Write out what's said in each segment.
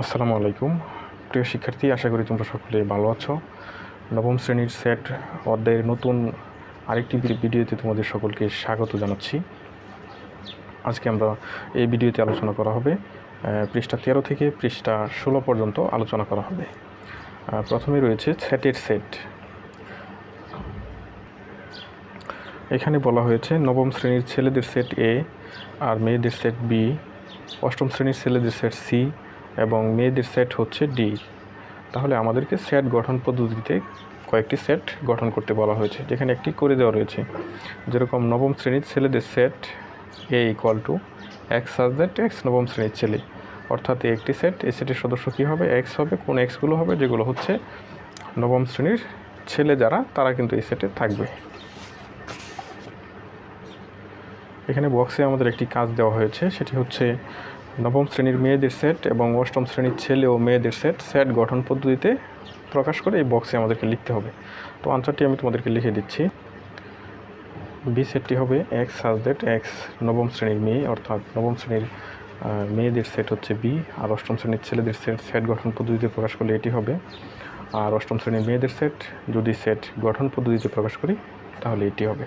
আসসালামু আলাইকুম। প্রিয় শিক্ষার্থী, আশা করি তোমরা সকলে ভালো আছো। নবম শ্রেণির সেট অধ্যায়ের নতুন আরেকটি ভিডিওতে তোমাদের সকলকে স্বাগত জানাচ্ছি। আজকে আমরা এই ভিডিওতে আলোচনা করা হবে পৃষ্ঠা তেরো থেকে পৃষ্ঠা ষোলো পর্যন্ত আলোচনা করা হবে। প্রথমে রয়েছে সেটের সেট। এখানে বলা হয়েছে, নবম শ্রেণির ছেলেদের সেট এ আর মেয়েদের সেট বি, অষ্টম শ্রেণির ছেলেদের সেট সি এবং মেয়েদের সেট হচ্ছে ডি তাহলে আমাদেরকে সেট গঠন পদ্ধতিতে কয়েকটি সেট গঠন করতে বলা হয়েছে, যেখানে একটি করে দেওয়া রয়েছে। যেরকম নবম শ্রেণির ছেলেদের set A equal to X that X নবম শ্রেণির ছেলে। অর্থাৎ একটি সেট এই সেটের সদস্য কী হবে? এক্স হবে, কোন এক্সগুলো হবে? যেগুলো হচ্ছে নবম শ্রেণির ছেলে যারা, তারা কিন্তু এই সেটে থাকবে। এখানে বক্সে আমাদের একটি কাজ দেওয়া হয়েছে, সেটি হচ্ছে নবম শ্রেণির মেয়েদের সেট এবং অষ্টম শ্রেণির ছেলে ও মেয়েদের সেট সেট গঠন পদ্ধতিতে প্রকাশ করে এই বক্সে আমাদেরকে লিখতে হবে। তো আনসারটি আমি তোমাদেরকে লিখে দিচ্ছি। বি সেটটি হবে এক্স সাজ দ্যাট এক্স নবম শ্রেণির মেয়ে অর্থাৎ নবম শ্রেণির মেয়েদের সেট হচ্ছে বি আর অষ্টম শ্রেণির ছেলেদের সেট সেট গঠন পদ্ধতিতে প্রকাশ করলে এটি হবে। আর অষ্টম শ্রেণির মেয়েদের সেট যদি সেট গঠন পদ্ধতিতে প্রকাশ করি তাহলে এটি হবে।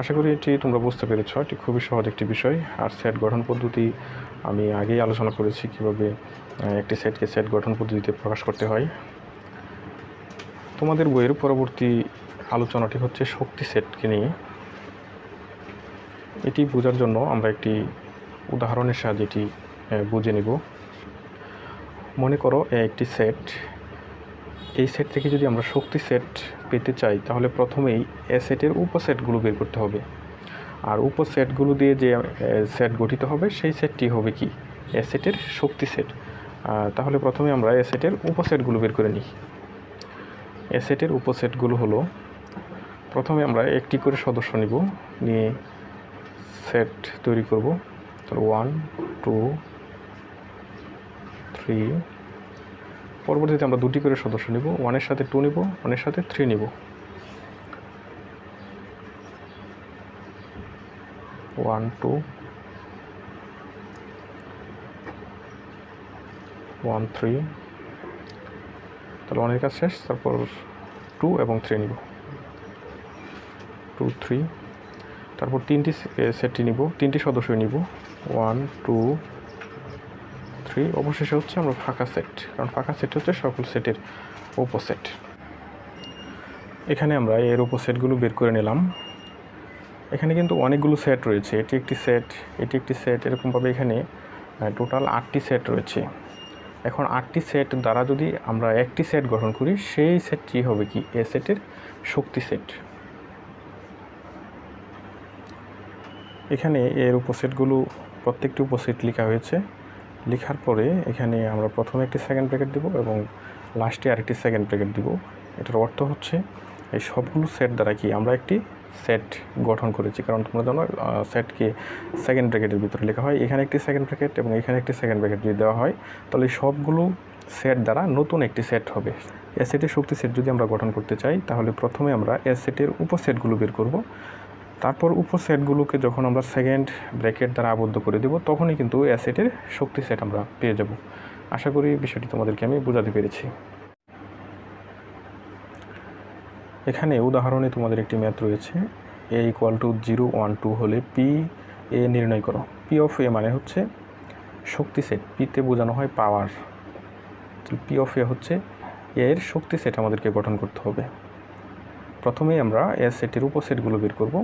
আশা করি এটি তোমরা বুঝতে পেরেছ। এটি খুবই সহজ একটি বিষয়। আর সেট গঠন পদ্ধতি আমি আগেই আলোচনা করেছি কীভাবে একটি সেটকে সেট গঠন পদ্ধতিতে প্রকাশ করতে হয়। তোমাদের বইয়ের পরবর্তী আলোচনাটি হচ্ছে শক্তি সেটকে নিয়ে। এটি বোঝার জন্য আমরা একটি উদাহরণের সাহায্যে এটি বুঝে নিব। মনে করো একটি সেট। এই সেট থেকে যদি আমরা শক্তি সেট পেতে চাই, তাহলে প্রথমেই এ সেটের উপসেটগুলো বের করতে হবে। আর উপসেটগুলো দিয়ে যে সেট গঠিত হবে, সেই সেটটি হবে কি? অ্যাসেটের শক্তি সেট। তাহলে প্রথমে আমরা এ সেটের উপসেটগুলো বের করে নিই। এ সেটের উপসেটগুলো হলো, প্রথমে আমরা একটি করে সদস্য নিব, নিয়ে সেট তৈরি করব। তাহলে ওয়ান টু থ্রি পরবর্তীতে আমরা দুটি করে সদস্য নিব ওয়ানের সাথে টু নিব ওয়ানের সাথে থ্রি নিব। ওয়ান টু ওয়ান থ্রি তাহলে ওয়ানের কাজ শেষ, তারপর টু এবং থ্রি নিব। টু থ্রি তারপর তিনটি সেটটি নিব, তিনটি সদস্য নিব। ওয়ান টু থ্রি অবশেষে হচ্ছে আমরা ফাঁকা সেট, কারণ ফাঁকা সেট হচ্ছে সকল সেটের উপসেট। এখানে আমরা এর উপসেটগুলো বের করে নিলাম। এখানে কিন্তু অনেকগুলো সেট রয়েছে। এটি একটি সেট এটি একটি সেট এরকমভাবে এখানে টোটাল আটটি সেট রয়েছে। এখন আটটি সেট দ্বারা যদি আমরা একটি সেট গঠন করি, সেই সেটটি হবে কি? এ সেটের শক্তি সেট এখানে এর উপসেটগুলো, প্রত্যেকটি উপসেট লেখা হয়েছে। লেখার পরে এখানে আমরা প্রথমে একটি সেকেন্ড ব্র্যাকেট দিব এবং লাস্টে আরেকটি সেকেন্ড ব্র্যাকেট দিব। এটার অর্থ হচ্ছে, এই সবগুলো সেট দ্বারা কি আমরা একটি সেট গঠন করেছি। কারণ তোমরা জানো সেটকে সেকেন্ড ব্র্যাকেটের ভিতরে লেখা হয়। এখানে একটি সেকেন্ড ব্র্যাকেট এবং এখানে একটি সেকেন্ড ব্র্যাকেট যদি দেওয়া হয়, তাহলে সবগুলো সেট দ্বারা নতুন একটি সেট হবে। এ সেটের শক্তি সেট যদি আমরা গঠন করতে চাই, তাহলে প্রথমে আমরা এ সেটের উপসেটগুলো বের করব। তারপর উপসেটগুলোকে যখন আমরা সেকেন্ড ব্র্যাকেট দ্বারা আবদ্ধ করে দেব, তখনই কিন্তু অ্যাসেটের শক্তি সেট আমরা পেয়ে যাব। আশা করি বিষয়টি তোমাদেরকে আমি বোঝাতে পেরেছি। এখানে উদাহরণে তোমাদের একটি ম্যাথ রয়েছে A equal to zero one two হলে পি এ নির্ণয় করো। পি অফ এ মানে হচ্ছে শক্তি সেট পিতে বোঝানো হয় পাওয়ার পি অফ এ হচ্ছে এর শক্তি সেট আমাদেরকে গঠন করতে হবে। প্রথমেই আমরা এ সেটের উপসেটগুলো বের করব।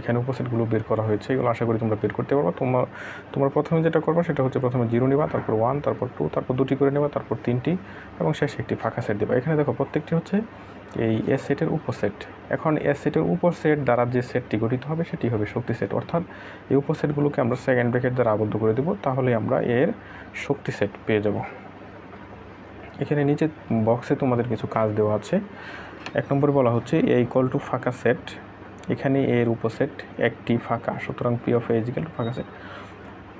এখানে উপসেটগুলো বের করা হয়েছে, এগুলো আশা করি তোমরা বের করতে পারবা। তোমার তোমরা প্রথমে যেটা করবা সেটা হচ্ছে প্রথমে জিরো নেবা, তারপর ওয়ান তারপর টু তারপর দুটি করে নেবা, তারপর তিনটি, এবং শেষে একটি ফাঁকা সেট দেবা। এখানে দেখো প্রত্যেকটি হচ্ছে এই এস সেটের উপসেট এখন এস সেটের উপসেট দ্বারা যে সেটটি গঠিত হবে সেটি হবে শক্তি সেট অর্থাৎ এই উপসেটগুলোকে আমরা সেকেন্ড ব্র্যাকেট দ্বারা আবদ্ধ করে দেবো, তাহলে আমরা এর শক্তি সেট পেয়ে যাব। এখানে নিচে বক্সে তোমাদের কিছু কাজ দেওয়া আছে। এক নম্বরে বলা হচ্ছে এ ইকুয়াল টু ফাঁকা সেট এখানে এর উপসেট একটি ফাঁকা। সুতরাং পি অফ টু ফাঁকা সেট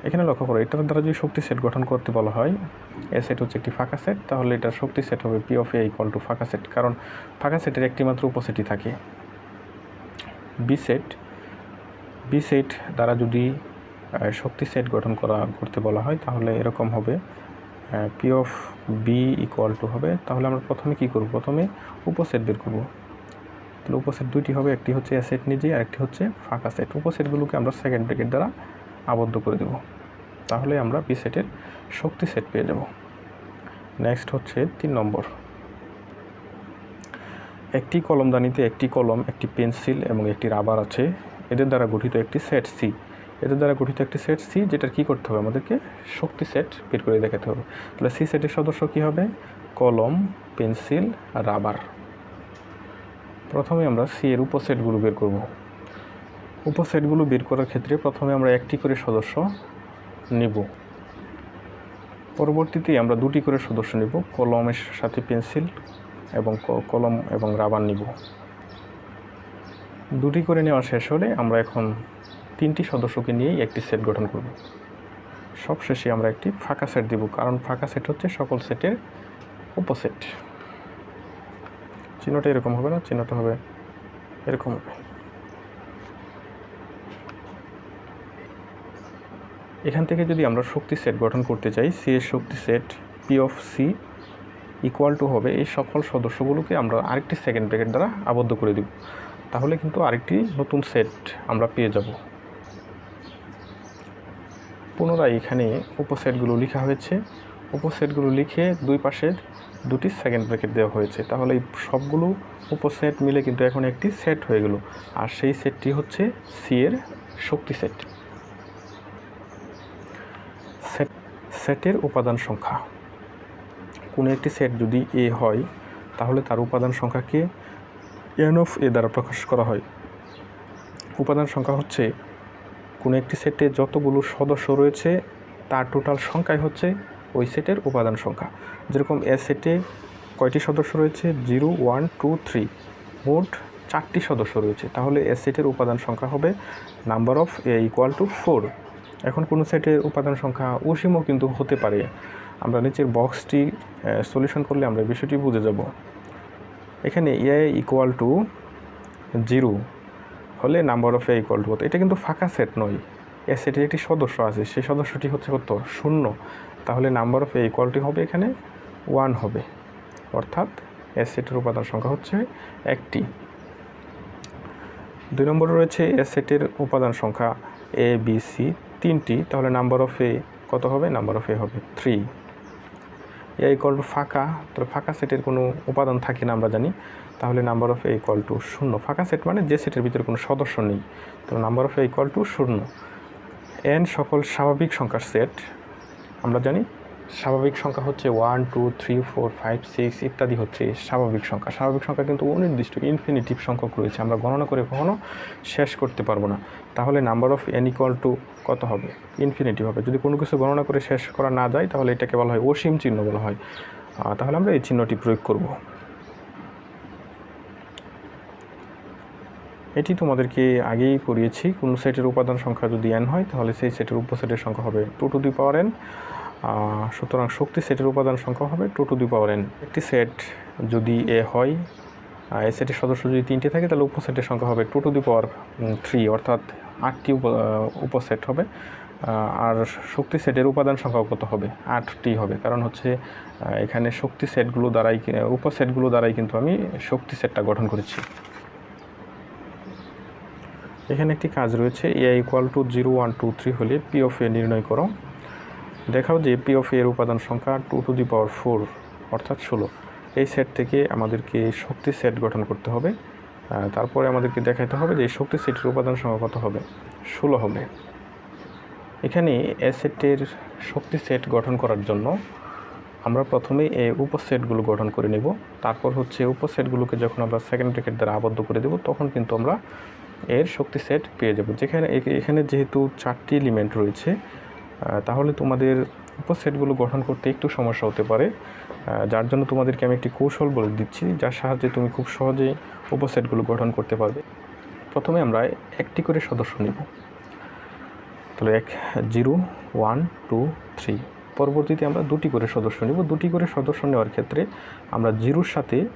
এখানে লক্ষ্য করো, এটার দ্বারা যদি শক্তি সেট গঠন করতে বলা হয়, এ সেট হচ্ছে একটি ফাঁকা সেট তাহলে এটার শক্তি সেট হবে P of A equal to ফাঁকা সেট কারণ ফাঁকা সেটের একটি মাত্র উপসেটই থাকে। বি সেট বি সেট দ্বারা যদি শক্তি সেট গঠন করা, করতে বলা হয়, তাহলে এরকম হবে P of B equal to হবে। তাহলে আমরা প্রথমে কি করব? প্রথমে উপসেট বের করব। তাহলে উপসেট দুইটি হবে, একটি হচ্ছে অ্যাসেট নিজে আর একটি হচ্ছে ফাঁকা সেট। উপসেটগুলোকে আমরা সেকেন্ড ব্রেকেট দ্বারা আবদ্ধ করে দেব। তাহলে আমরা বি সেটের শক্তি সেট পেয়ে যাব। নেক্সট হচ্ছে তিন নম্বর। একটি কলমদানিতে একটি কলম, একটি পেন্সিল এবং একটি রাবার আছে। এদের দ্বারা গঠিত একটি সেট সি। এদের দ্বারা গঠিত একটি সেট সি, যেটার কী করতে হবে? আমাদেরকে শক্তি সেট বের করে দেখাতে হবে। তাহলে সি সেটের সদস্য কী হবে? কলম, পেন্সিল, রাবার। প্রথমে আমরা সি এর উপসেটগুলো বের করব। উপসেটগুলো বের করার ক্ষেত্রে প্রথমে আমরা একটি করে সদস্য নিব। পরবর্তীতে আমরা দুটি করে সদস্য নিব, কলমের সাথে পেন্সিল এবং কলম এবং রাবার নিব। দুটি করে নেওয়া শেষ হলে আমরা এখন তিনটি সদস্যকে নিয়েই একটি সেট গঠন করব। সবশেষে আমরা একটি ফাঁকা সেট দিব, কারণ ফাঁকা সেট হচ্ছে সকল সেটের উপসেট। চিহ্নটা এরকম হবে না, চিহ্নটা হবে এরকম। হবে এখান থেকে যদি আমরা শক্তি সেট গঠন করতে চাই সি এর শক্তি set P of C equal to হবে এই সকল সদস্যগুলোকে আমরা আরেকটি সেকেন্ড ব্র্যাকেট দ্বারা আবদ্ধ করে দেব। তাহলে কিন্তু আরেকটি নতুন সেট আমরা পেয়ে যাব। পুনরায় এখানে উপসেটগুলো লেখা হয়েছে। উপসেটগুলো লিখে দুই পাশে দুটি সেকেন্ড ব্র্যাকেট দেওয়া হয়েছে। তাহলে এই সবগুলো উপসেট মিলে কিন্তু এখন একটি সেট হয়ে গেল। আর সেই সেটটি হচ্ছে সি এর শক্তি সেট সেট সেটের উপাদান সংখ্যা। কোনো একটি সেট যদি এ হয়, তাহলে তার উপাদান সংখ্যাকে এন অফ এ দ্বারা প্রকাশ করা হয়। উপাদান সংখ্যা হচ্ছে, কোনো একটি সেটে যতগুলো সদস্য রয়েছে, তার টোটাল সংখ্যাই হচ্ছে ওই সেটের উপাদান সংখ্যা। যেরকম এ সেটে কয়টি সদস্য রয়েছে? Zero, one, two, three. মোট চারটি সদস্য রয়েছে। তাহলে এ সেটের উপাদান সংখ্যা হবে number of A equal to four. এখন কোনো সেটের উপাদান সংখ্যা অসীমও কিন্তু হতে পারে। আমরা নিচের বক্সটি সলিউশন করলে আমরা বিষয়টি বুঝে যাব। এখানে এ ইকুয়াল টু জিরো হলে number of A equal to এটা কিন্তু ফাঁকা সেট নয়। এ সেটের একটি সদস্য আছে। সেই সদস্যটি হচ্ছে কত? শূন্য। তাহলে নাম্বার অফ এ ইকুয়ালটি হবে এখানে ওয়ান হবে। অর্থাৎ এ সেটের উপাদান সংখ্যা হচ্ছে একটি। দুই নম্বরে রয়েছে এ সেটের উপাদান সংখ্যা এ বি সি তিনটি। তাহলে নাম্বার অফ এ কত হবে? নাম্বার অফ এ হবে থ্রি এ ইকুয়াল টু ফাঁকা তো ফাঁকা সেটের কোনো উপাদান থাকে না আমরা জানি। তাহলে number of A equal to শূন্য। ফাঁকা সেট মানে যে সেটের ভিতরে কোনো সদস্য নেই। তো number of A equal to শূন্য। এন সকল স্বাভাবিক সংখ্যার সেট আমরা জানি স্বাভাবিক সংখ্যা হচ্ছে one two three four five six ইত্যাদি হচ্ছে স্বাভাবিক সংখ্যা। স্বাভাবিক সংখ্যা কিন্তু অনির্দিষ্ট ইনফিনিটিভ সংখ্যক রয়েছে। আমরা গণনা করে কখনো শেষ করতে পারব না। তাহলে number of N equal to কত হবে? ইনফিনিটিভ হবে। যদি কোনো কিছু গণনা করে শেষ করা না যায়, তাহলে এটাকে বলা হয় অসীম চিহ্ন বলা হয়। তাহলে আমরা এই চিহ্নটি প্রয়োগ করব। এটি তোমাদেরকে আগেই পড়িয়েছি কোনো সেটের উপাদান সংখ্যা যদি এন হয়, তাহলে সেই সেটের উপসেটের সংখ্যা হবে two to the power N সুতরাং শক্তি সেটের উপাদান সংখ্যা হবে two to the power N একটি সেট যদি এ হয় এ সেটের সদস্য যদি তিনটি থাকে, তাহলে উপসেটের সংখ্যা হবে two to the power three অর্থাৎ আটটি উপসেট হবে। আর শক্তি সেটের উপাদান সংখ্যা কত হবে? আটটি হবে। কারণ হচ্ছে এখানে শক্তি সেটগুলো দ্বারাই উপসেটগুলো দ্বারাই কিন্তু আমি শক্তি সেটটা গঠন করেছি। এখানে একটি কাজ রয়েছে A equal to zero one two three হলে পি অফ এ নির্ণয় করো। দেখাও যে পি অফ এর উপাদান সংখ্যা two to the power four অর্থাৎ ষোলো। এই সেট থেকে আমাদেরকে শক্তি সেট গঠন করতে হবে। তারপরে আমাদেরকে দেখাতে হবে যে শক্তি সেটের উপাদান সংখ্যা কত হবে? ষোলো হবে। এখানে এ সেটের শক্তি সেট গঠন করার জন্য আমরা প্রথমে এই উপসেটগুলো গঠন করে নেব। তারপর হচ্ছে উপসেটগুলোকে যখন আমরা সেকেন্ড ব্রেকেট দ্বারা আবদ্ধ করে দেব, তখন কিন্তু আমরা এর শক্তি সেট পেয়ে যাব। যেখানে এখানে যেহেতু চারটি এলিমেন্ট রয়েছে তাহলে তোমাদের উপসেটগুলো গঠন করতে একটু সমস্যা হতে পারে। যার জন্য তোমাদেরকে আমি একটি কৌশল বলে দিচ্ছি, যার সাহায্যে তুমি খুব সহজেই উপসেটগুলো গঠন করতে পারবে। প্রথমে আমরা একটি করে সদস্য নেব। তাহলে এক, জিরো, ওয়ান, টু, থ্রি। পরবর্তীতে আমরা দুটি করে সদস্য নেব। দুটি করে সদস্য নেওয়ার ক্ষেত্রে আমরা জিরোর সাথে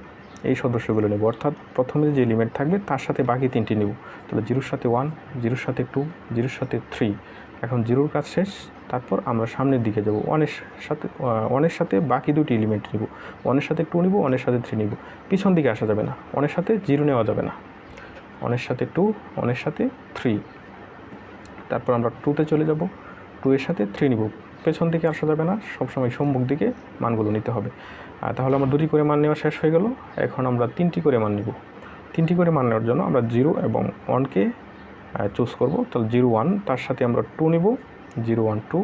এই সদস্যগুলো নেব। অর্থাৎ প্রথমে যে এলিমেন্ট থাকবে, তার সাথে বাকি তিনটি নেব। তাহলে জিরোর সাথে ওয়ান, জিরোর সাথে টু, জিরোর সাথে থ্রি। এখন জিরোর কাজ শেষ, তারপর আমরা সামনের দিকে যাব। ওয়ানের সাথে ওয়ানের সাথে বাকি দুটি এলিমেন্ট নিব। ওয়ানের সাথে টু নিব, ওয়ানের সাথে থ্রি নিব। পিছন দিকে আসা যাবে না। ওয়ানের সাথে জিরো নেওয়া যাবে না। ওয়ানের সাথে টু ওয়ানের সাথে থ্রি তারপর আমরা টুতে চলে যাব। টু এর সাথে থ্রি নিব। পেছন দিকে আসা যাবে না। সবসময় সম্মুখ দিকে মানগুলো নিতে হবে। আর তাহলে আমরা দুটি করে মান নেওয়া শেষ হয়ে গেল। এখন আমরা তিনটি করে মান নিব। তিনটি করে মান নেওয়ার জন্য আমরা জিরো এবং ওয়ানকে চুজ করব। তাহলে জিরো ওয়ান তার সাথে আমরা টু নিব। জিরো ওয়ান টু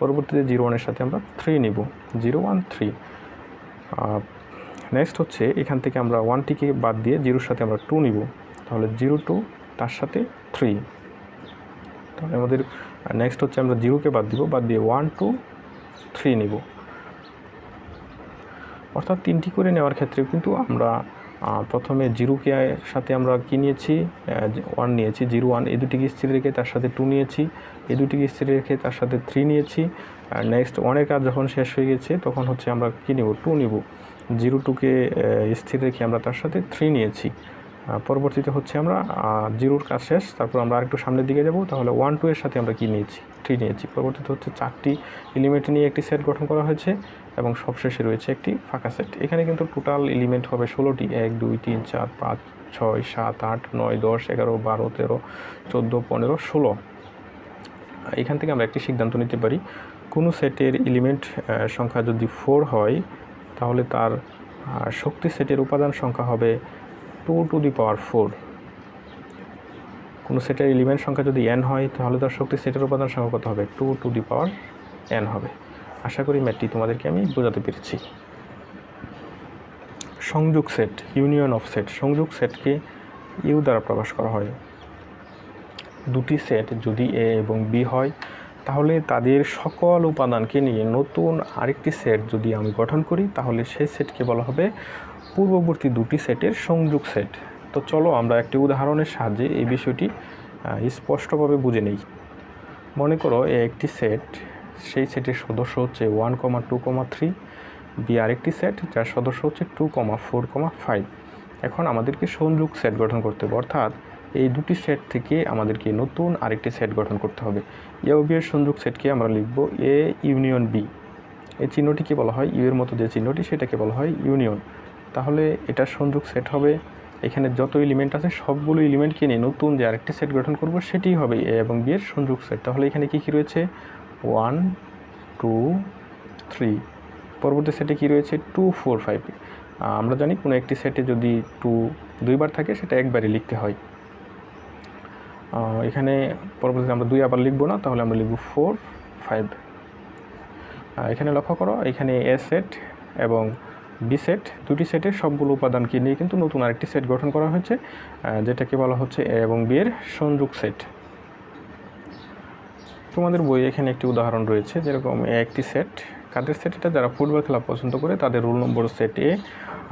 পরবর্তীতে জিরো ওয়ানের সাথে আমরা থ্রি নিব। জিরো ওয়ান থ্রি নেক্সট হচ্ছে এখান থেকে আমরা ওয়ানটিকে বাদ দিয়ে জিরোর সাথে আমরা টু নিব। তাহলে জিরো টু তার সাথে থ্রি তাহলে আমাদের নেক্সট হচ্ছে আমরা জিরোকে বাদ দিব। বাদ দিয়ে ওয়ান টু থ্রি নিব। অর্থাৎ তিনটি করে নেওয়ার ক্ষেত্রে কিন্তু আমরা প্রথমে জিরোকে সাথে আমরা কী নিয়েছি? ওয়ান নিয়েছি, জিরো ওয়ান এই দুটিকে স্থির রেখে তার সাথে টু নিয়েছি। এই দুটিকে স্থির রেখে তার সাথে থ্রি নিয়েছি। আর নেক্সট ওয়ানের কাজ যখন শেষ হয়ে গেছে, তখন হচ্ছে আমরা কী নেব? টু নিব। জিরো টুকে স্থির রেখে আমরা তার সাথে থ্রি নিয়েছি। পরবর্তীতে হচ্ছে আমরা জিরোর কাজ শেষ, তারপর আমরা আরেকটু সামনের দিকে যাব, তাহলে ওয়ান টু এর সাথে আমরা কি নিয়েছি? থ্রি নিয়েছি। পরবর্তীতে হচ্ছে চারটি এলিমেন্ট নিয়ে একটি সেট গঠন করা হয়েছে এবং সবশেষে রয়েছে একটি ফাঁকা সেট এখানে কিন্তু টোটাল এলিমেন্ট হবে ষোলোটি। এক, দুই, তিন, চার, পাঁচ, ছয়, সাত, আট, নয়, দশ, এগারো, বারো, তেরো, চোদ্দ, পনেরো, ষোলো। এখান থেকে আমরা একটি সিদ্ধান্ত নিতে পারি। কোনো সেটের এলিমেন্ট সংখ্যা যদি ফোর হয়, তাহলে তার শক্তি সেটের উপাদান সংখ্যা হবে two to the power four কোনো সেটের এলিমেন্ট সংখ্যা যদি এন হয়, তাহলে তার শক্তি সেটের উপাদান সংখ্যা কত হবে? Two to the power N হবে। আশা করি ম্যাটটি তোমাদেরকে আমি বোঝাতে পেরেছি। সংযোগ সেট ইউনিয়ন অফ সেট সংযোগ সেটকে ইউ দ্বারা প্রকাশ করা হয়। দুটি সেট যদি এ এবং বি হয়, তাহলে তাদের সকল উপাদানকে নিয়ে নতুন আরেকটি সেট যদি আমি গঠন করি, তাহলে সেই সেটকে বলা হবে পূর্ববর্তী দুটি সেটের সংযোগ সেট। তো চলো আমরা একটি উদাহরণের সাহায্যে এই বিষয়টি স্পষ্টভাবে বুঝে নেই। মনে করো এ একটি সেট, সেই সেটের সদস্য হচ্ছে one comma two comma three, B আরেকটি সেট যার সদস্য হচ্ছে two comma four comma five. এখন আমাদেরকে সংযোগ সেট গঠন করতে হবে, অর্থাৎ এই দুটি সেট থেকে আমাদেরকে নতুন আরেকটি সেট গঠন করতে হবে। এ ও সংযোগ সেটকে আমরা লিখব এ ইউনিয়ন বি। এই চিহ্নটিকে বলা হয়, ইউ এর মতো যে চিহ্নটি সেটাকে বলা হয় ইউনিয়ন। তাহলে এটা সংযোগ সেট হবে। এখানে যত এলিমেন্ট আছে সবগুলো এলিমেন্টকে নিয়ে নতুন যে আরেকটি সেট গঠন করব সেটি হবে এ এবং বি এর সংযোগ সেট তাহলে এখানে কী কী রয়েছে? ওয়ান টু থ্রি পরবর্তী সেটে কী রয়েছে? টু ফোর ফাইভ আমরা জানি কোনো একটি সেটে যদি টু দুইবার থাকে, সেটা একবারই লিখতে হয়। এখানে পরবর্তীতে আমরা দুই আবার লিখব না, তাহলে আমরা লিখব ফোর ফাইভ এখানে লক্ষ্য করো, এখানে এ সেট এবং বি সেট, দুটি সেটের সবগুলো উপাদানকে নিয়ে কিন্তু নতুন আরেকটি সেট গঠন করা হয়েছে যেটাকে বলা হচ্ছে এ এবং বি এর সংযোগ সেট। তোমাদের বইয়ে এখানে একটি উদাহরণ রয়েছে, যেরকম এ একটি সেট, কাদের সেট এটা? যারা ফুটবল খেলা পছন্দ করে তাদের রোল নম্বর সেট এ,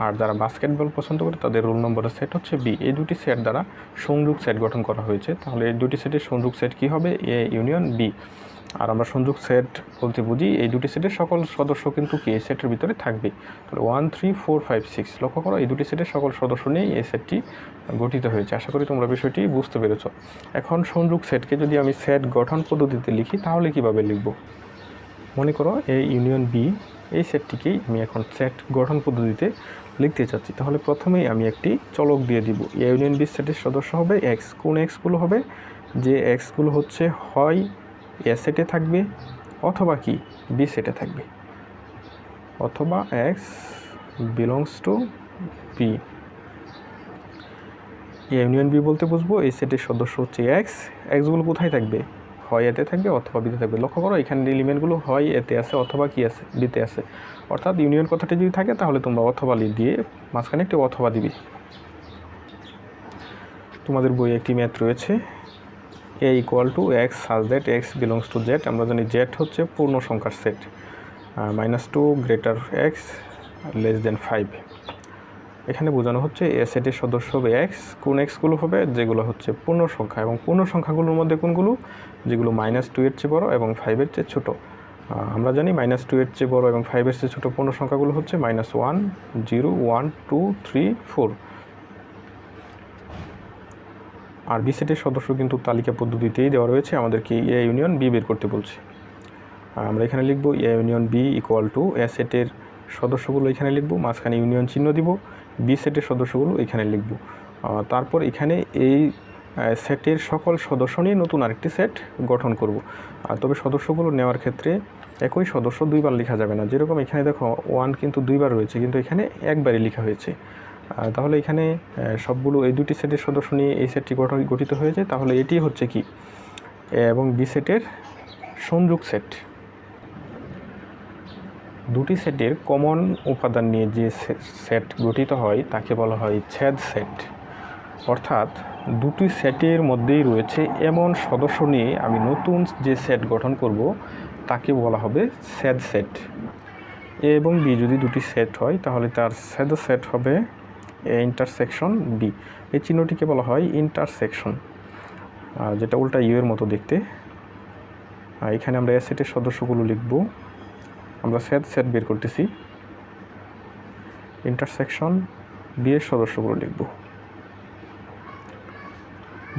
আর যারা বাস্কেটবল পছন্দ করে তাদের রোল নম্বরের সেট হচ্ছে বি। এই দুটি সেট দ্বারা সংযোগ সেট গঠন করা হয়েছে, তাহলে এই দুটি সেটের সংযোগ সেট কী হবে? এ ইউনিয়ন বি। আর আমরা সংযোগ সেট বলতে বুঝি, এই দুটি সেটের সকল সদস্য কিন্তু কি? এই সেটের ভিতরে থাকবে। তাহলে one three four five six লক্ষ্য করো, এই দুটি সেটের সকল সদস্য নিয়েই এই সেটটি গঠিত হয়েছে। আশা করি তোমরা বিষয়টি বুঝতে পেরেছ। এখন সংযোগ সেটকে যদি আমি সেট গঠন পদ্ধতিতে লিখি, তাহলে কীভাবে লিখব? মনে করো এই ইউনিয়ন বি এই সেটটিকেই আমি এখন সেট গঠন পদ্ধতিতে লিখতে চাচ্ছি। তাহলে প্রথমেই আমি একটি চলক দিয়ে দিব। এ ইউনিয়ন বি সেটের সদস্য হবে এক্স কোন এক্সগুলো হবে? যে এক্সগুলো হচ্ছে হয় এ সেটে থাকবে অথবা কি? বি সেটে থাকবে। অথবা X belongs to B union B বলতে বুঝব এই সেটের সদস্য হচ্ছে এক্স এক্সগুলো কোথায় থাকবে? হয় এতে থাকবে অথবা বিতে থাকবে। লক্ষ্য করো, এখানে এলিমেন্টগুলো হয় এতে আছে অথবা কি আছে? বিতে আছে। অর্থাৎ ইউনিয়ন কথাটি যদি থাকে, তাহলে তোমরা অথবা লি দিয়ে মাঝখানে একটি অথবা দিবে। তোমাদের বইয়ে একটি ম্যাথ রয়েছে। A equal to X such that X belongs to Z আমরা জানি জেড হচ্ছে পূর্ণ সংখ্যার set minus two greater X less than five এখানে বোঝানো হচ্ছে এ সেটের সদস্য হবে এক্স কোন এক্সগুলো হবে, যেগুলো হচ্ছে পূর্ণ সংখ্যা এবং পূর্ণ সংখ্যাগুলোর মধ্যে কোনগুলো? যেগুলো মাইনাস টু এর চেয়ে বড় এবং ফাইভের চেয়ে ছোটো। আমরা জানি মাইনাস টু এর চেয়ে বড় এবং ফাইভের চেয়ে ছোটো পূর্ণ সংখ্যাগুলো হচ্ছে minus one zero one two three four আর বি সেটের সদস্য কিন্তু তালিকা পদ্ধতিতেই দেওয়া রয়েছে, আমাদেরকে এ ইউনিয়ন বি বের করতে বলছে। আর আমরা এখানে লিখব A union B equal to A সেটের সদস্যগুলো এখানে লিখব, মাঝখানে ইউনিয়ন চিহ্ন দিব, বি সেটের সদস্যগুলো এখানে লিখব। তারপর এখানে এই সেটের সকল সদস্য নিয়ে নতুন আরেকটি সেট গঠন করব। আর তবে সদস্যগুলো নেওয়ার ক্ষেত্রে একই সদস্য দুইবার লেখা যাবে না। যেরকম এখানে দেখো ওয়ান কিন্তু দুইবার রয়েছে, কিন্তু এখানে একবারই লেখা হয়েছে। তাহলে এখানে সবগুলো এই দুটি সেটের সদস্য নিয়ে এই সেটটি গঠন গঠিত হয়েছে। তাহলে এটি হচ্ছে কি? এবং বি সেটের সংযোগ সেট। দুটি সেটের কমন উপাদান নিয়ে যে সেট গঠিত হয়, তাকে বলা হয় ছেদ সেট। অর্থাৎ দুটি সেটের মধ্যেই রয়েছে এমন সদস্য নিয়ে আমি নতুন যে সেট গঠন করব, তাকে বলা হবে সেদ সেট। এবং বি যদি দুটি সেট হয়, তাহলে তার সেদ সেট হবে ইন্টারসেকশন বি এই চিহ্নটিকে বলা হয় ইন্টারসেকশন যেটা উল্টা ইউ এর মতো দেখতে। এখানে আমরা এ সেটের সদস্যগুলো লিখব। আমরা সেট সেট বের করতেছি। ইন্টারসেকশন বি এর সদস্যগুলো লিখব।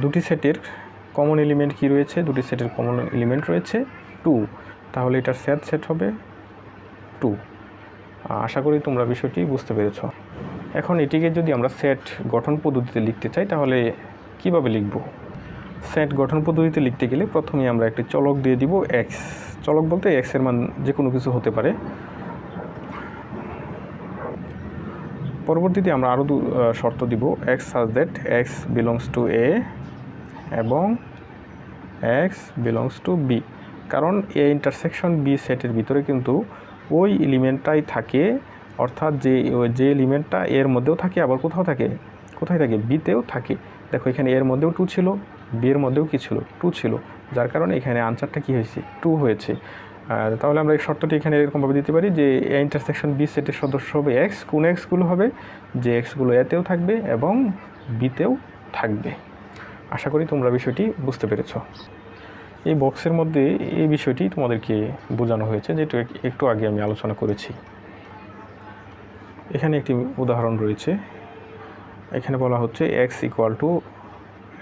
দুটি সেটের কমন এলিমেন্ট কি রয়েছে? দুটি সেটের কমন এলিমেন্ট রয়েছে টু তাহলে এটার সেট সেট হবে টু আশা করি তোমরা বিষয়টি বুঝতে পেরেছ। এখন এটিকে যদি আমরা সেট গঠন পদ্ধতিতে লিখতে চাই, তাহলে কীভাবে লিখব? সেট গঠন পদ্ধতিতে লিখতে গেলে প্রথমে আমরা একটি চলক দিয়ে দিব এক্স চলক বলতে এক্সের মান যে কোনো কিছু হতে পারে। পরবর্তীতে আমরা আরও শর্ত দিব। X such that X belongs to A এবং এক্স বিলংস টু বি কারণ এ ইন্টারসেকশন বি সেটের ভিতরে কিন্তু ওই এলিমেন্টটাই থাকে অর্থাৎ যে যে এলিমেন্টটা এর মধ্যেও থাকে, আবার কোথাও থাকে? কোথায় থাকে? বিতেও থাকে। দেখো, এখানে এর মধ্যেও টু ছিল বি মধ্যেও কি ছিল? টু ছিল। যার কারণে এখানে আনসারটা কি হয়েছে? টু হয়েছে। আর তাহলে আমরা এই শর্তটি এখানে এরকমভাবে দিতে পারি যে এ ইন্টারসেকশন বি সেটের সদস্য হবে এক্স কোন এক্সগুলো হবে? যে এক্সগুলো এতেও থাকবে এবং বিতেও থাকবে। আশা করি তোমরা বিষয়টি বুঝতে পেরেছ। এই বক্সের মধ্যে এই বিষয়টি তোমাদেরকে বোঝানো হয়েছে, যেটা একটু আগে আমি আলোচনা করেছি। এখানে একটি উদাহরণ রয়েছে। এখানে বলা হচ্ছে X equal to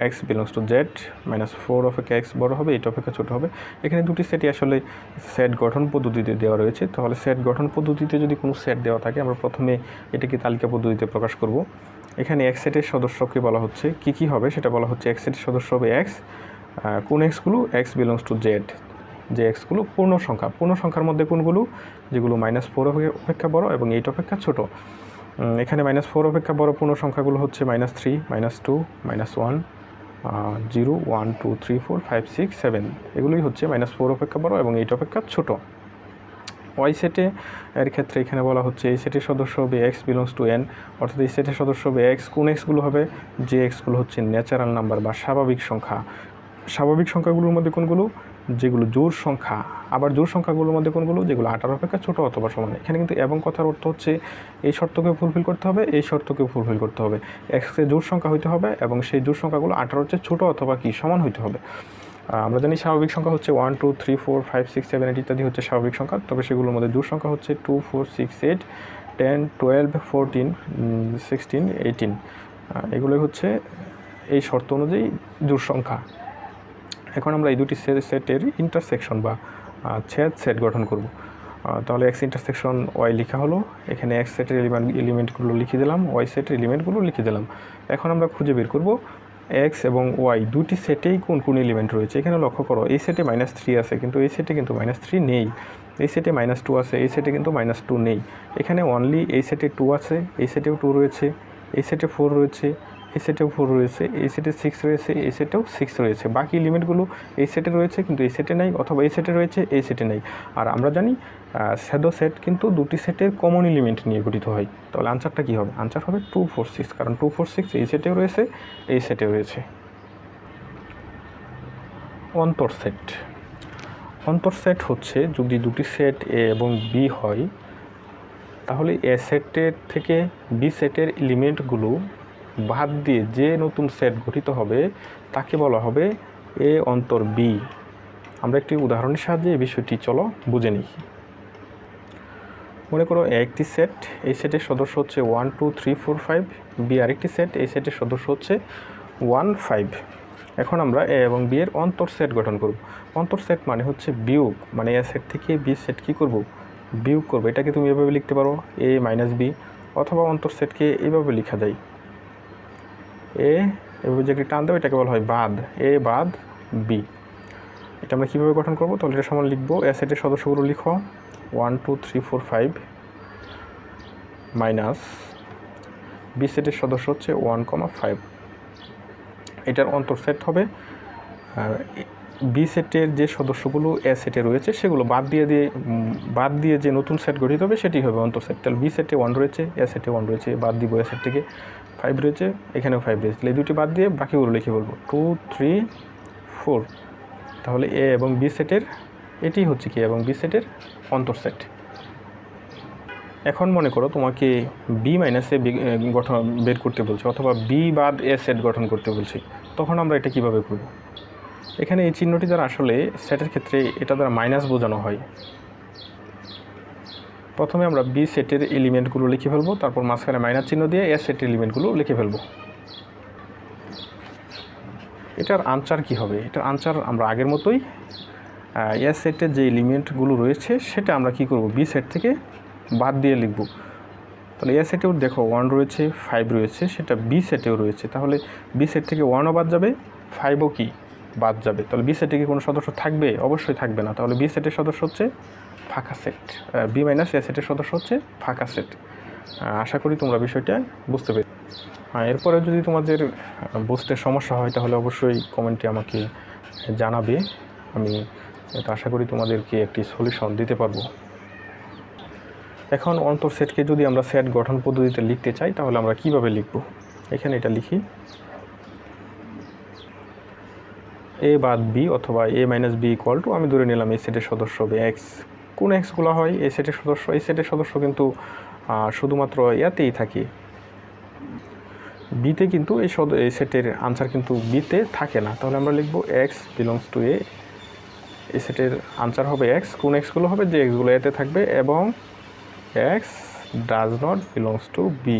X belongs to Z minus four অপেক্ষা এক্স বড় হবে এটা অপেক্ষা ছোটো হবে। এখানে দুটি সেটই আসলে সেট গঠন পদ্ধতিতে দেওয়া রয়েছে। তাহলে সেট গঠন পদ্ধতিতে যদি কোনো সেট দেওয়া থাকে, আমরা প্রথমে এটাকে তালিকা পদ্ধতিতে প্রকাশ করব। এখানে এক্স সেটের সদস্যকে বলা হচ্ছে, কি কি হবে? সেটা বলা হচ্ছে এক্স সেটের সদস্য হবে এক্স কোন এক্সগুলো এক্স বিলংস টু জেড যে এক্সগুলো পূর্ণ সংখ্যা। পূর্ণ সংখ্যার মধ্যে কোনগুলো? যেগুলো মাইনাস ফোর অপেক্ষা বড় এবং এইট অপেক্ষা ছোট। এখানে মাইনাস ফোর অপেক্ষা বড় পূর্ণ সংখ্যাগুলো হচ্ছে minus three minus two minus one zero one two three four five six seven এগুলোই হচ্ছে মাইনাস ফোর অপেক্ষা বড় এবং এইট অপেক্ষা ছোট। ওয়াই সেটে এর ক্ষেত্রে এখানে বলা হচ্ছে এই সেটের সদস্য হবে এক্স বিলংস টু এন অর্থাৎ এই সেটের সদস্য হবে এক্স কোন এক্সগুলো হবে? যে এক্সগুলো হচ্ছে ন্যাচারাল নাম্বার বা স্বাভাবিক সংখ্যা। স্বাভাবিক সংখ্যাগুলোর মধ্যে কোনগুলো? যেগুলো জোর সংখ্যা, আবার জোর সংখ্যাগুলোর মধ্যে কোনগুলো? যেগুলো আঠারো অপেক্ষা ছোটো অথবা সমান। এখানে কিন্তু এবং কথার অর্থ হচ্ছে এই শর্তকে ফুলফিল করতে হবে, এই শর্তকে ফুলফিল করতে হবে। এক্সে জোর সংখ্যা হইতে হবে এবং সেই জোর সংখ্যাগুলো আঠারোর হচ্ছে ছোটো অথবা কি সমান হইতে হবে। আমরা জানি স্বাভাবিক সংখ্যা হচ্ছে one two three four five six seven eight ইত্যাদি হচ্ছে স্বাভাবিক সংখ্যা। তবে সেগুলোর মধ্যে জোর সংখ্যা হচ্ছে two four six eight ten twelve fourteen sixteen eighteen এগুলোই হচ্ছে এই শর্ত অনুযায়ী জোর সংখ্যা। এখন আমরা এই দুটি সেটের ইন্টারসেকশন বা ছেদ সেট গঠন করব। তাহলে এক্স ইন্টারসেকশন ওয়াই লেখা হলো, এখানে এক্স সেটের এলিমেন্ট এলিমেন্টগুলো লিখে দিলাম ওয়াই সেটের এলিমেন্টগুলো লিখে দিলাম। এখন আমরা খুঁজে বের করব এক্স এবং ওয়াই দুটি সেটেই কোন কোন এলিমেন্ট রয়েছে? এখানে লক্ষ্য করো, এই সেটে মাইনাস থ্রি আছে, কিন্তু এই সেটে কিন্তু মাইনাস থ্রি নেই। এই সেটে মাইনাস টু আছে, এই সেটে কিন্তু মাইনাস টু নেই। এখানে অনলি এই সেটে টু আছে, এই সেটেও টু রয়েছে, এই সেটে ফোর রয়েছে এই সেটেও ফোর রয়েছে, এই সেটে সিক্স রয়েছে, এই সেটেও সিক্স রয়েছে। বাকি লিমিটগুলো এই সেটে রয়েছে কিন্তু এই সেটে নাই অথবা এই সেটে রয়েছে, এই সেটে নেই। আর আমরা জানি স্যাডো সেট কিন্তু দুটি সেটের কমন এলিমেন্ট নিয়ে গঠিত হয়। তাহলে আনসারটা কী হবে? আনসার হবে টু ফোর সিক্স কারণ টু ফোর সিক্স এই সেটেও রয়েছে, এই সেটেও রয়েছে। অন্তর সেট অন্তর সেট হচ্ছে যদি দুটি সেট এ এবং বি হয়, তাহলে এ সেটের থেকে বি সেটের এলিমেন্টগুলো বাদ দিয়ে যে নতুন সেট গঠিত হবে, তাকে বলা হবে এ অন্তর বি আমরা একটি উদাহরণের সাহায্যে এই বিষয়টি চলো বুঝে নিই। মনে করো এ একটি সেট এই সেটের সদস্য হচ্ছে one two three four five B আরেকটি সেট এই সেটের সদস্য হচ্ছে ওয়ান ফাইভ এখন আমরা এ এবং বি এর অন্তর সেট গঠন করব। অন্তর সেট মানে হচ্ছে বিয়োগ মানে এ সেট থেকে বি সেট কী করব? বিয়োগ করব। এটাকে তুমি এভাবে লিখতে পারো এ মাইনাস বি অথবা অন্তর সেটকে এভাবে লেখা যায়। এ এভাবে যে টান দেবো, এটাকে বলা হয় বাদ এ বাদ বি। এটা আমরা কীভাবে গঠন করব? তাহলে এটা সমান লিখব এ সেটের সদস্যগুলো লিখো। One, two, three, four, five, minus B সেটের সদস্য হচ্ছে ওয়ান কমা ফাইভ। এটার অন্তর সেট হবে বি সেটের যে সদস্যগুলো এ সেটে রয়েছে, সেগুলো বাদ দিয়ে দিয়ে, বাদ দিয়ে যে নতুন সেট গঠিত হবে, সেটি হবে অন্তর সেট। তাহলে বি সেটে ওয়ান রয়েছে, এ সেটে ওয়ান রয়েছে, বাদ দিব এ সেট থেকে। ফাইভ রয়েছে, এখানেও ফাইভ রয়েছে। তাহলে দুটি বাদ দিয়ে বাকিগুলো লিখে বলব। টু থ্রি ফোর তাহলে এ এবং বি সেটের এটি হচ্ছে কি? এবং বি সেটের অন্তর সেট এখন মনে করো তোমাকে বি মাইনাসে গঠন বের করতে বলছে, অথবা বি বাদ এ সেট গঠন করতে বলছি। তখন আমরা এটা কীভাবে করব? এখানে এই চিহ্নটি দ্বারা আসলে সেটের ক্ষেত্রে এটা দ্বারা মাইনাস বোঝানো হয়। প্রথমে আমরা বি সেটের এলিমেন্টগুলো লিখে ফেলব, তারপর মাঝখানে মাইনাস চিহ্ন দিয়ে এ সেটের এলিমেন্টগুলো লিখে ফেলব। এটার আনসার কি হবে? এটার আনসার আমরা আগের মতোই এ সেটের যে এলিমেন্টগুলো রয়েছে, সেটা আমরা কি করব? বি সেট থেকে বাদ দিয়ে লিখব। তাহলে এ সেটেও দেখো ওয়ান রয়েছে ফাইভ রয়েছে, সেটা বি সেটেও রয়েছে। তাহলে বি সেট থেকে ওয়ানও বাদ যাবে ফাইভও কি? বাদ যাবে। তাহলে বি সেটে কি কোনো সদস্য থাকবে? অবশ্যই থাকবে না। তাহলে বি সেটের সদস্য হচ্ছে ফাঁকা সেট বি মাইনাস এ সেটের সদস্য হচ্ছে ফাঁকা সেট আশা করি তোমরা বিষয়টা বুঝতে পেরে এরপরে যদি তোমাদের বুঝতে সমস্যা হয়, তাহলে অবশ্যই কমেন্টে আমাকে জানাবে। আমি তো আশা করি তোমাদেরকে একটি সলিউশন দিতে পারব। এখন অন্তর সেটকে যদি আমরা সেট গঠন পদ্ধতিতে লিখতে চাই, তাহলে আমরা কীভাবে লিখব? এখানে এটা লিখি। এ বাদ বি অথবা A minus B equal to আমি ধরে নিলাম এই সেটের সদস্য হবে এক্স কোন এক্সগুলো হয়? এই সেটের সদস্য এই সেটের সদস্য কিন্তু শুধুমাত্র এতেই থাকে। বিতে কিন্তু এই সদ, এই সেটের আনসার কিন্তু বিতে থাকে না। তাহলে আমরা লিখব এক্স বিলংস টু এ এই সেটের আনসার হবে এক্স কোন এক্সগুলো হবে? যে এক্সগুলো এতে থাকবে এবং X does not belongs to B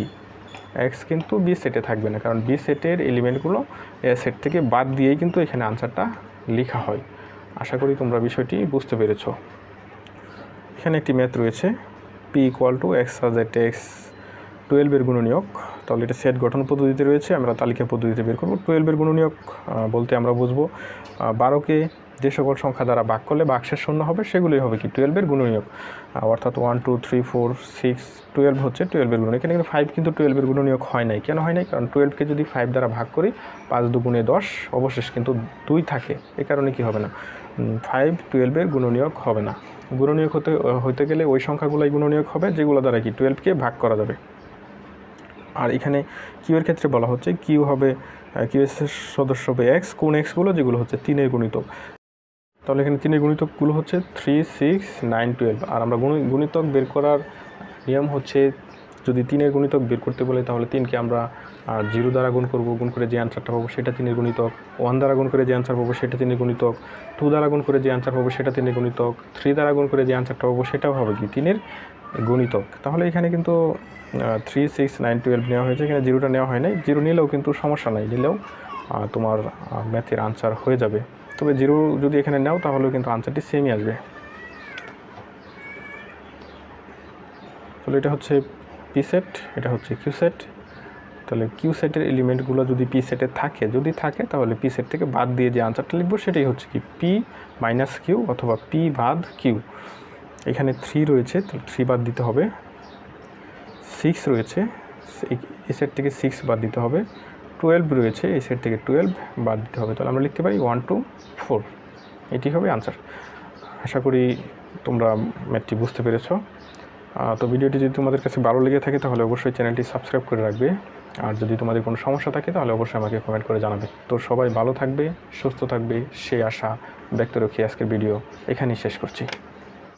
X কিন্তু বি সেটে থাকবে না। কারণ বি সেটের এলিমেন্টগুলো এ সেট থেকে বাদ দিয়েই কিন্তু এখানে আনসারটা লেখা হয়। আশা করি তোমরা বিষয়টি বুঝতে পেরেছ। এখানে একটি ম্যাথ রয়েছে। P equal to X such that X টুয়েলভের গুণনীয়ক। তাহলে এটা সেট গঠন পদ্ধতিতে রয়েছে। আমরা তালিকা পদ্ধতিতে বের করব। টুয়েলভের গুণনীয়ক বলতে আমরা বুঝব বারোকে যে সকল সংখ্যা দ্বারা ভাগ করলে বাক্সের শূন্য হবে, সেগুলোই হবে কি? টুয়েলভের গুণনীয়ক। অর্থাৎ one two three four six twelve হচ্ছে টুয়েলভের গুণনীয়ক। এখানে কিন্তু ফাইভ কিন্তু টুয়েলভের গুণনীয়ক হয় নাই। কেন হয় নাই? কারণ টুয়েলভকে যদি ফাইভ দ্বারা ভাগ করি, পাঁচ দুগুণে দশ, অবশেষ কিন্তু দুই থাকে। এ কারণে কি হবে না? ফাইভ টুয়েলভের গুণনীয়ক হবে না। গুণনীয়ক হতে হতে গেলে ওই সংখ্যাগুলোই গুণনীয়ক হবে, যেগুলো দ্বারা কি? টুয়েলভকে ভাগ করা যাবে। আর এখানে কিউয়ের ক্ষেত্রে বলা হচ্ছে কিউ হবে কিউ এর সদস্য হবে এক্স কোন এক্সগুলো যেগুলো হচ্ছে তিনের গুণিতক। তাহলে এখানে তিনের গুণিতকগুলো হচ্ছে থ্রি সিক্স নাইন টুয়েলভ আর আমরা গুণি- গুণিতক বের করার নিয়ম হচ্ছে যদি তিনের গুণিতক বের করতে বলে তাহলে তিনকে আমরা জিরো দ্বারা গুণ করব, গুণ করে যে আনসারটা পাবো সেটা তিনের গুণিতক ওয়ান দ্বারা গুণ করে যে আনসার পাবো সেটা তিনের গুণিতক টু দ্বারা গুণ করে যে আনসার পাবো সেটা তিনের গুণিতক থ্রি দ্বারা গুণ করে যে আনসারটা পাবো সেটাও হবে কি? তিনের গুণিতক। তাহলে এখানে কিন্তু থ্রি সিক্স নাইন টুয়েলভ নেওয়া হয়েছে। এখানে জিরোটা নেওয়া হয় নাই। জিরো নিলেও কিন্তু সমস্যা নাই। নিলেও তোমার ম্যাথের আনসার হয়ে যাবে। তবে জিরো যদি এখানে নাও, তাহলেও কিন্তু আনসারটি সেমই আসবে। তাহলে এটা হচ্ছে পি সেট এটা হচ্ছে কিউ সেট তাহলে কিউ সেটের এলিমেন্টগুলো যদি পি সেটে থাকে, যদি থাকে, তাহলে পি সেট থেকে বাদ দিয়ে যে আনসারটা লিখব, সেটাই হচ্ছে কি পি মাইনাস কিউ অথবা পি বাদ কিউ এখানে থ্রি রয়েছে তো থ্রি বাদ দিতে হবে। সিক্স রয়েছে, এই সেট থেকে সিক্স বাদ দিতে হবে। টুয়েলভ রয়েছে, এই সেট থেকে টুয়েলভ বাদ দিতে হবে। তাহলে আমরা লিখতে পারি ওয়ান টু ফোর এটি হবে আনসার আশা করি তোমরা ম্যাথটি বুঝতে পেরেছ। তো ভিডিওটি যদি তোমাদের কাছে ভালো লেগে থাকে, তাহলে অবশ্যই চ্যানেলটি সাবস্ক্রাইব করে রাখবে। আর যদি তোমাদের কোনো সমস্যা থাকে, তাহলে অবশ্যই আমাকে কমেন্ট করে জানাবে। তো সবাই ভালো থাকবে, সুস্থ থাকবে সে আশা ব্যক্ত রেখে আজকের ভিডিও এখানেই শেষ করছি।